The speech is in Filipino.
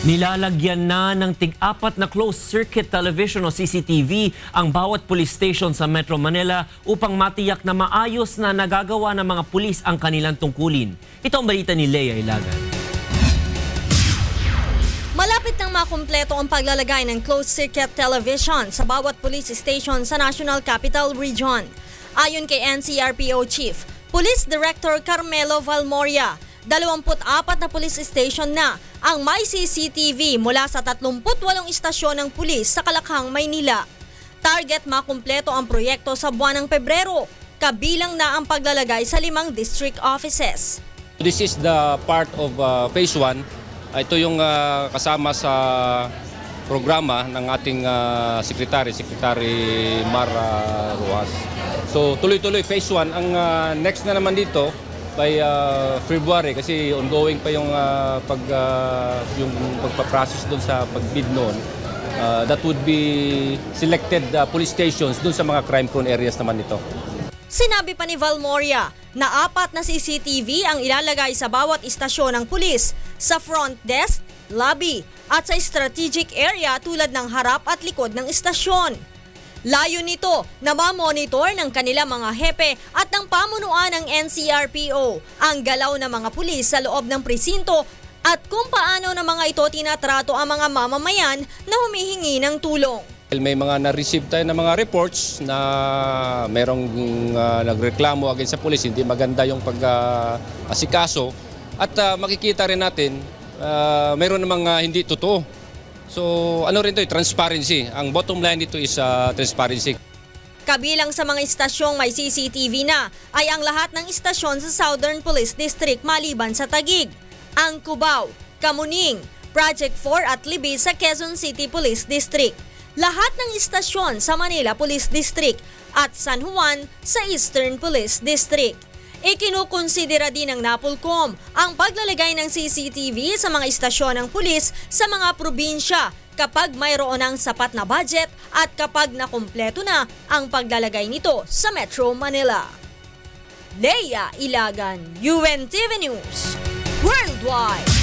Nilalagyan na ng tig-apat na closed-circuit television o CCTV ang bawat police station sa Metro Manila upang matiyak na maayos na nagagawa ng mga pulis ang kanilang tungkulin. Ito ang balita ni Leia Ilagan. Malapit nang makumpleto ang paglalagay ng closed-circuit television sa bawat police station sa National Capital Region. Ayon kay NCRPO Chief, Police Director Carmelo Valmoria, 24 na police station na ang may CCTV mula sa 38 istasyon ng pulis sa Kalakhang, Maynila. Target makumpleto ang proyekto sa buwan ng Pebrero, kabilang na ang paglalagay sa limang district offices. This is the part of uh, phase 1. Ito yung uh, kasama sa programa ng ating uh, secretary, Secretary Mara Ruas. So tuloy-tuloy phase 1. Ang uh, next na naman dito by uh, February kasi ongoing pa yung uh, pag uh, yung pagpa-process doon sa pagbid noon. Uh, that would be selected uh, police stations doon sa mga crime prone areas naman nito. Sinabi pa ni Valmoria na apat na CCTV ang ilalagay sa bawat istasyon ng pulis sa front desk, lobby at sa strategic area tulad ng harap at likod ng istasyon. Layo nito na ma-monitor ng kanila mga hepe at ng pamunuan ng NCRPO ang galaw ng mga pulis sa loob ng presinto at kung paano ng mga ito tinatrato ang mga mamamayan na humihingi ng tulong. May mga na-receive tayo ng mga reports na merong uh, nagreklamo against sa pulis, hindi maganda yung pag-asikaso. Uh, at uh, makikita rin natin, uh, mayroon namang uh, hindi totoo So ano rin to, transparency. Ang bottom line dito is uh, transparency. Kabilang sa mga istasyong may CCTV na ay ang lahat ng istasyon sa Southern Police District maliban sa Tagig, ang Cubao, Kamuning, Project 4 at Libby sa Quezon City Police District. Lahat ng istasyon sa Manila Police District at San Juan sa Eastern Police District. Ikinukonsidera din ng Napolcom ang paglalagay ng CCTV sa mga istasyon ng pulis sa mga probinsya kapag mayroon ng sapat na budget at kapag nakumpleto na ang paglalagay nito sa Metro Manila. Leia Ilagan, UNTV News, Worldwide.